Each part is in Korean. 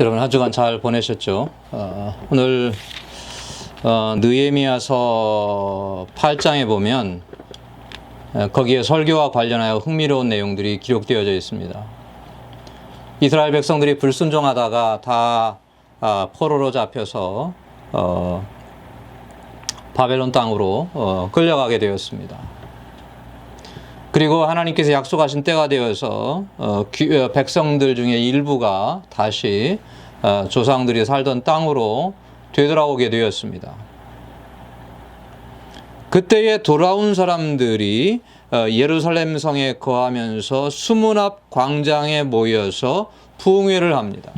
여러분 한 주간 잘 보내셨죠? 어, 오늘 어, 느헤미야서 8장에 보면 어, 거기에 설교와 관련하여 흥미로운 내용들이 기록되어져 있습니다. 이스라엘 백성들이 불순종하다가 다 아, 포로로 잡혀서 어, 바벨론 땅으로 어, 끌려가게 되었습니다. 그리고 하나님께서 약속하신 때가 되어서 어, 귀- 어, 백성들 중에 일부가 다시 어, 조상들이 살던 땅으로 되돌아오게 되었습니다. 그때에 돌아온 사람들이 어, 예루살렘 성에 거하면서 수문 앞 광장에 모여서 부흥회를 합니다.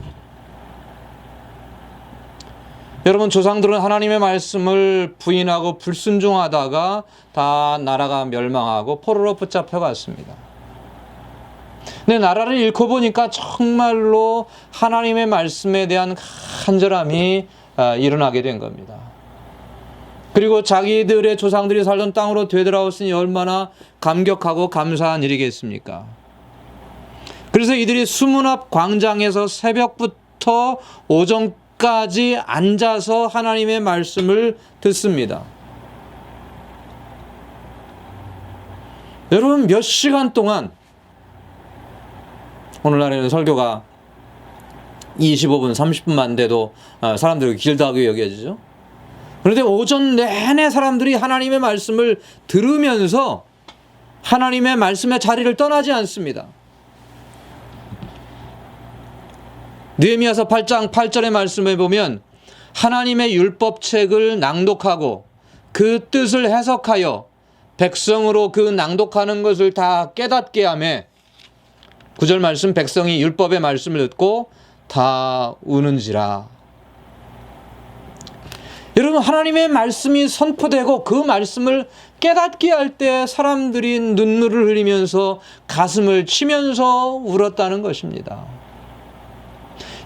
여러분 조상들은 하나님의 말씀을 부인하고 불순종하다가 다 나라가 멸망하고 포로로 붙잡혀 갔습니다. 근데 나라를 잃고 보니까 정말로 하나님의 말씀에 대한 간절함이 아, 일어나게 된 겁니다. 그리고 자기들의 조상들이 살던 땅으로 되돌아왔으니 얼마나 감격하고 감사한 일이겠습니까? 그래서 이들이 수문 앞 광장에서 새벽부터 오전 까지 앉아서 하나님의 말씀을 듣습니다. 여러분 몇 시간 동안 오늘날에는 설교가 25분, 30분만 돼도 아, 사람들이 길다고 여겨지죠. 그런데 오전 내내 사람들이 하나님의 말씀을 들으면서 하나님의 말씀의 자리를 떠나지 않습니다. 느헤미야서 8장 8절의 말씀에 보면 하나님의 율법책을 낭독하고 그 뜻을 해석하여 백성으로 그 낭독하는 것을 다 깨닫게 하며 구절 말씀 백성이 율법의 말씀을 듣고 다 우는지라. 여러분 하나님의 말씀이 선포되고 그 말씀을 깨닫게 할 때 사람들이 눈물을 흘리면서 가슴을 치면서 울었다는 것입니다.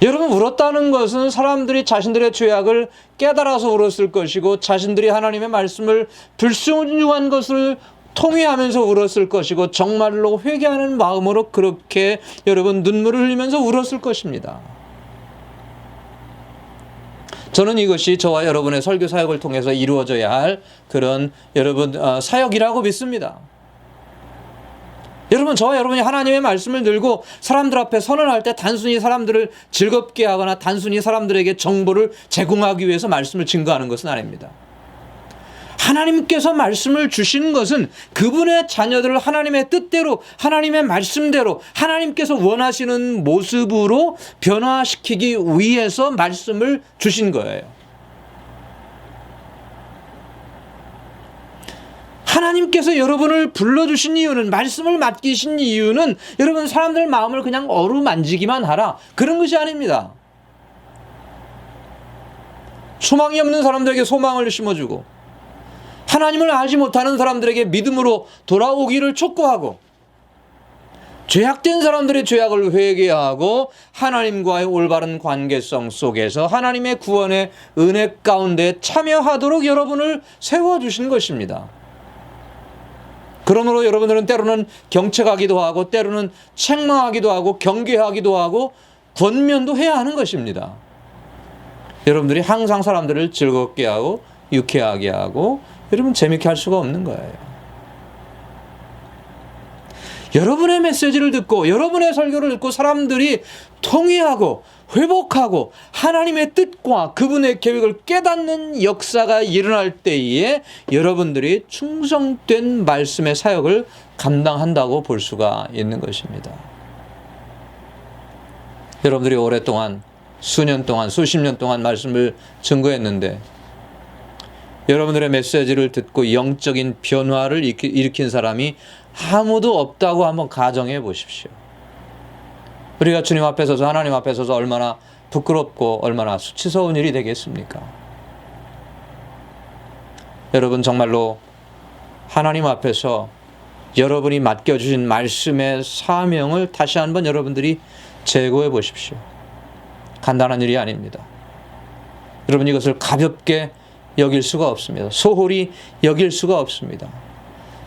여러분 울었다는 것은 사람들이 자신들의 죄악을 깨달아서 울었을 것이고 자신들이 하나님의 말씀을 불순종한 것을 통회하면서 울었을 것이고 정말로 회개하는 마음으로 그렇게 여러분 눈물을 흘리면서 울었을 것입니다. 저는 이것이 저와 여러분의 설교 사역을 통해서 이루어져야 할 그런 여러분 어, 사역이라고 믿습니다. 여러분 저와 여러분이 하나님의 말씀을 들고 사람들 앞에 선언할 때 단순히 사람들을 즐겁게 하거나 단순히 사람들에게 정보를 제공하기 위해서 말씀을 증거하는 것은 아닙니다. 하나님께서 말씀을 주신 것은 그분의 자녀들을 하나님의 뜻대로 하나님의 말씀대로 하나님께서 원하시는 모습으로 변화시키기 위해서 말씀을 주신 거예요. 하나님께서 여러분을 불러주신 이유는 말씀을 맡기신 이유는 여러분 사람들 마음을 그냥 어루만지기만 하라 그런 것이 아닙니다. 소망이 없는 사람들에게 소망을 심어주고 하나님을 알지 못하는 사람들에게 믿음으로 돌아오기를 촉구하고 죄악된 사람들의 죄악을 회개하고 하나님과의 올바른 관계성 속에서 하나님의 구원의 은혜 가운데 참여하도록 여러분을 세워주신 것입니다. 그러므로 여러분들은 때로는 경책하기도 하고 때로는 책망하기도 하고 경계하기도 하고 권면도 해야 하는 것입니다. 여러분들이 항상 사람들을 즐겁게 하고 유쾌하게 하고 여러분 재밌게 할 수가 없는 거예요. 여러분의 메시지를 듣고 여러분의 설교를 듣고 사람들이 통회하고 회복하고 하나님의 뜻과 그분의 계획을 깨닫는 역사가 일어날 때에 여러분들이 충성된 말씀의 사역을 감당한다고 볼 수가 있는 것입니다. 여러분들이 오랫동안 수년 동안 수십 년 동안 말씀을 증거했는데 여러분들의 메시지를 듣고 영적인 변화를 일으킨 사람이 아무도 없다고 한번 가정해 보십시오. 우리가 주님 앞에 서서 하나님 앞에 서서 얼마나 부끄럽고 얼마나 수치스러운 일이 되겠습니까? 여러분 정말로 하나님 앞에서 여러분이 맡겨주신 말씀의 사명을 다시 한번 여러분들이 재고해 보십시오. 간단한 일이 아닙니다. 여러분 이것을 가볍게 여길 수가 없습니다. 소홀히 여길 수가 없습니다.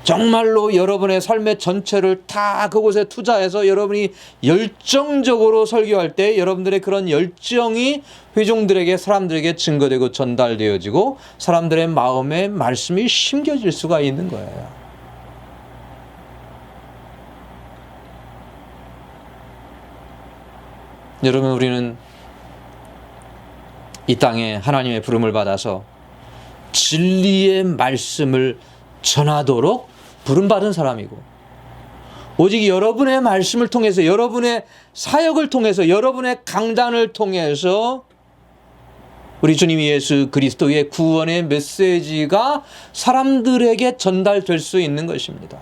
정말로 여러분의 삶의 전체를 다 그곳에 투자해서 여러분이 열정적으로 설교할 때 여러분들의 그런 열정이 회종들에게 사람들에게 증거되고 전달되어지고 사람들의 마음에 말씀이 심겨질 수가 있는 거예요. 여러분 우리는 이 땅에 하나님의 부름을 받아서 진리의 말씀을 전하도록 부름받은 사람이고 오직 여러분의 말씀을 통해서 여러분의 사역을 통해서 여러분의 강단을 통해서 우리 주님 예수 그리스도의 구원의 메시지가 사람들에게 전달될 수 있는 것입니다.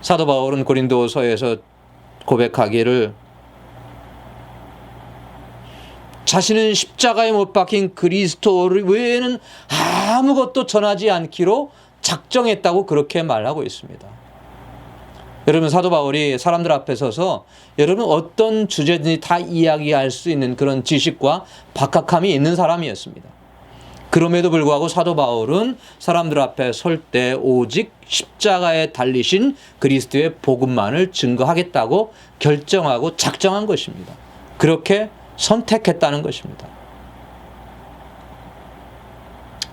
사도 바울은 고린도서에서 고백하기를 자신은 십자가에 못 박힌 그리스도를 외에는 아무것도 전하지 않기로 작정했다고 그렇게 말하고 있습니다. 여러분 사도 바울이 사람들 앞에 서서 여러분 어떤 주제든지 다 이야기할 수 있는 그런 지식과 박학함이 있는 사람이었습니다. 그럼에도 불구하고 사도 바울은 사람들 앞에 설 때 오직 십자가에 달리신 그리스도의 복음만을 증거하겠다고 결정하고 작정한 것입니다. 그렇게 선택했다는 것입니다.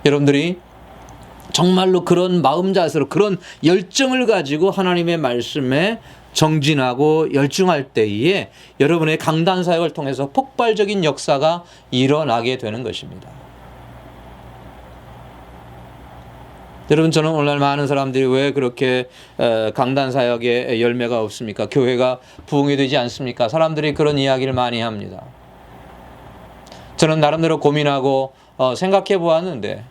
여러분들이 정말로 그런 마음 자세로 그런 열정을 가지고 하나님의 말씀에 정진하고 열중할 때에 여러분의 강단 사역을 통해서 폭발적인 역사가 일어나게 되는 것입니다. 여러분 저는 오늘날 많은 사람들이 왜 그렇게 어, 강단 사역에 열매가 없습니까? 교회가 부흥이 되지 않습니까? 사람들이 그런 이야기를 많이 합니다. 저는 나름대로 고민하고 어, 생각해 보았는데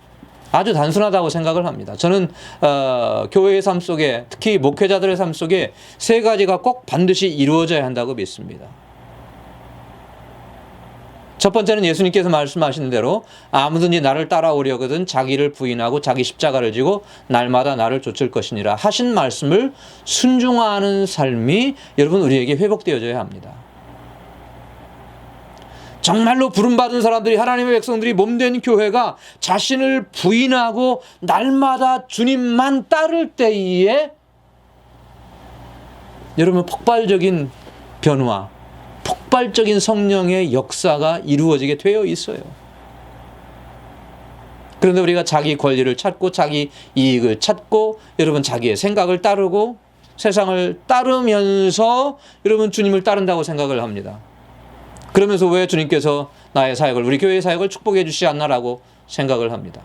아주 단순하다고 생각을 합니다. 저는 어, 교회의 삶 속에 특히 목회자들의 삶 속에 세 가지가 꼭 반드시 이루어져야 한다고 믿습니다. 첫 번째는 예수님께서 말씀하신 대로 아무든지 나를 따라오려거든 자기를 부인하고 자기 십자가를 지고 날마다 나를 쫓을 것이니라 하신 말씀을 순종하는 삶이 여러분 우리에게 회복되어져야 합니다. 정말로 부름받은 사람들이 하나님의 백성들이 몸된 교회가 자신을 부인하고 날마다 주님만 따를 때에 여러분 폭발적인 변화, 폭발적인 성령의 역사가 이루어지게 되어 있어요. 그런데 우리가 자기 권리를 찾고 자기 이익을 찾고 여러분 자기의 생각을 따르고 세상을 따르면서 여러분 주님을 따른다고 생각을 합니다. 그러면서 왜 주님께서 나의 사역을 우리 교회의 사역을 축복해 주시지 않나라고 생각을 합니다.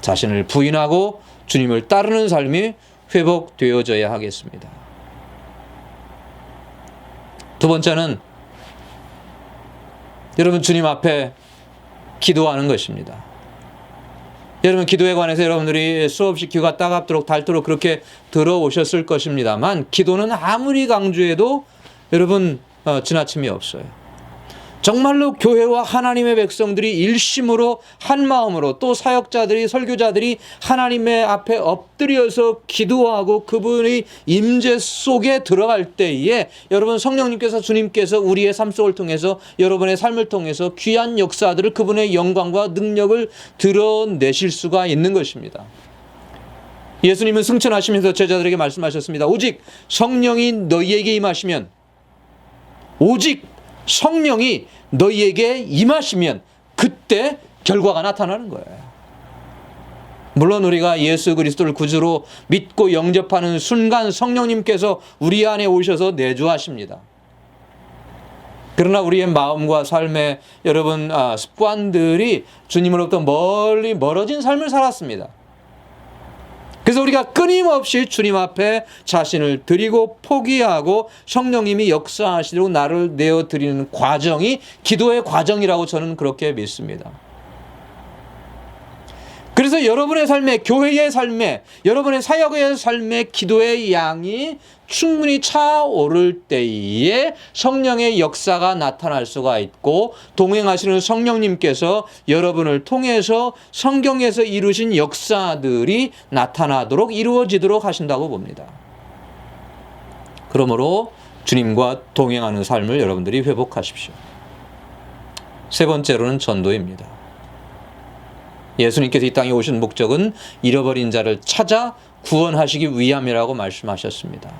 자신을 부인하고 주님을 따르는 삶이 회복되어져야 하겠습니다. 두 번째는 여러분 주님 앞에 기도하는 것입니다. 여러분 기도에 관해서 여러분들이 수없이 귀가 따갑도록 닳도록 그렇게 들어오셨을 것입니다만 기도는 아무리 강조해도 여러분 어, 지나침이 없어요. 정말로 교회와 하나님의 백성들이 일심으로 한 마음으로 또 사역자들이 설교자들이 하나님의 앞에 엎드려서 기도하고 그분의 임재 속에 들어갈 때에 여러분 성령님께서 주님께서 우리의 삶 속을 통해서 여러분의 삶을 통해서 귀한 역사들을 그분의 영광과 능력을 드러내실 수가 있는 것입니다. 예수님은 승천하시면서 제자들에게 말씀하셨습니다. 오직 성령이 너희에게 임하시면 오직 성령이 너희에게 임하시면 그때 결과가 나타나는 거예요. 물론 우리가 예수 그리스도를 구주로 믿고 영접하는 순간 성령님께서 우리 안에 오셔서 내주하십니다. 그러나 우리의 마음과 삶의 여러분 아, 습관들이 주님으로부터 멀리 멀어진 삶을 살았습니다. 그래서 우리가 끊임없이 주님 앞에 자신을 드리고 포기하고 성령님이 역사하시도록 나를 내어 드리는 과정이 기도의 과정이라고 저는 그렇게 믿습니다. 그래서 여러분의 삶에 교회의 삶에 여러분의 사역의 삶에 기도의 양이 충분히 차오를 때에 성령의 역사가 나타날 수가 있고 동행하시는 성령님께서 여러분을 통해서 성경에서 이루신 역사들이 나타나도록 이루어지도록 하신다고 봅니다. 그러므로 주님과 동행하는 삶을 여러분들이 회복하십시오. 세 번째로는 전도입니다. 예수님께서 이 땅에 오신 목적은 잃어버린 자를 찾아 구원하시기 위함이라고 말씀하셨습니다.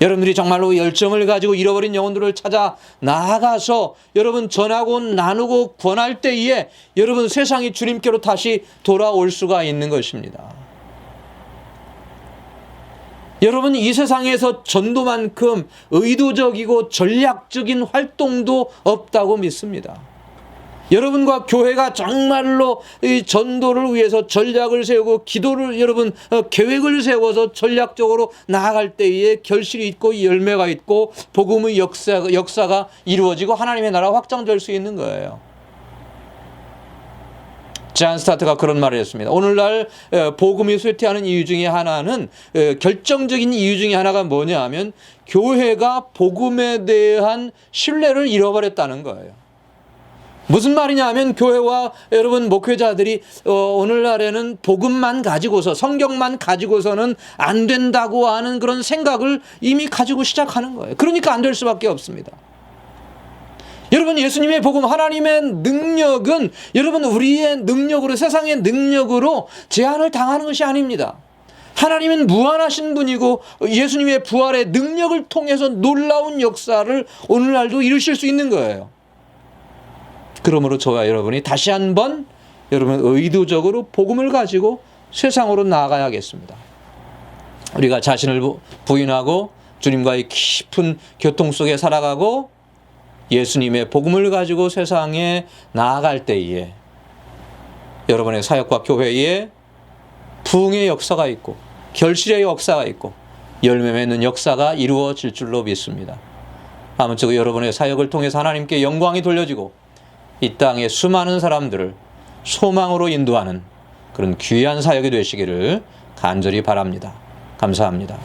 여러분들이 정말로 열정을 가지고 잃어버린 영혼들을 찾아 나아가서 여러분 전하고 나누고 권할 때에 여러분 세상이 주님께로 다시 돌아올 수가 있는 것입니다. 여러분 이 세상에서 전도만큼 의도적이고 전략적인 활동도 없다고 믿습니다. 여러분과 교회가 정말로 이 전도를 위해서 전략을 세우고 기도를 여러분 어, 계획을 세워서 전략적으로 나아갈 때에 결실이 있고 열매가 있고 복음의 역사, 역사가 이루어지고 하나님의 나라가 확장될 수 있는 거예요. 잔 스타트가 그런 말을 했습니다. 오늘날 에, 복음이 쇠퇴하는 이유 중에 하나는 에, 결정적인 이유 중에 하나가 뭐냐 하면 교회가 복음에 대한 신뢰를 잃어버렸다는 거예요. 무슨 말이냐 하면 교회와 여러분 목회자들이 어, 오늘날에는 복음만 가지고서 성경만 가지고서는 안 된다고 하는 그런 생각을 이미 가지고 시작하는 거예요. 그러니까 안 될 수밖에 없습니다. 여러분 예수님의 복음 하나님의 능력은 여러분 우리의 능력으로 세상의 능력으로 제한을 당하는 것이 아닙니다. 하나님은 무한하신 분이고 예수님의 부활의 능력을 통해서 놀라운 역사를 오늘날도 이루실 수 있는 거예요. 그러므로 저와 여러분이 다시 한번 여러분 의도적으로 복음을 가지고 세상으로 나아가야겠습니다. 우리가 자신을 부인하고 주님과의 깊은 교통 속에 살아가고 예수님의 복음을 가지고 세상에 나아갈 때에 여러분의 사역과 교회에 부흥의 역사가 있고 결실의 역사가 있고 열매 맺는 역사가 이루어질 줄로 믿습니다. 아무쪼록 여러분의 사역을 통해서 하나님께 영광이 돌려지고 이 땅의 수많은 사람들을 소망으로 인도하는 그런 귀한 사역이 되시기를 간절히 바랍니다. 감사합니다.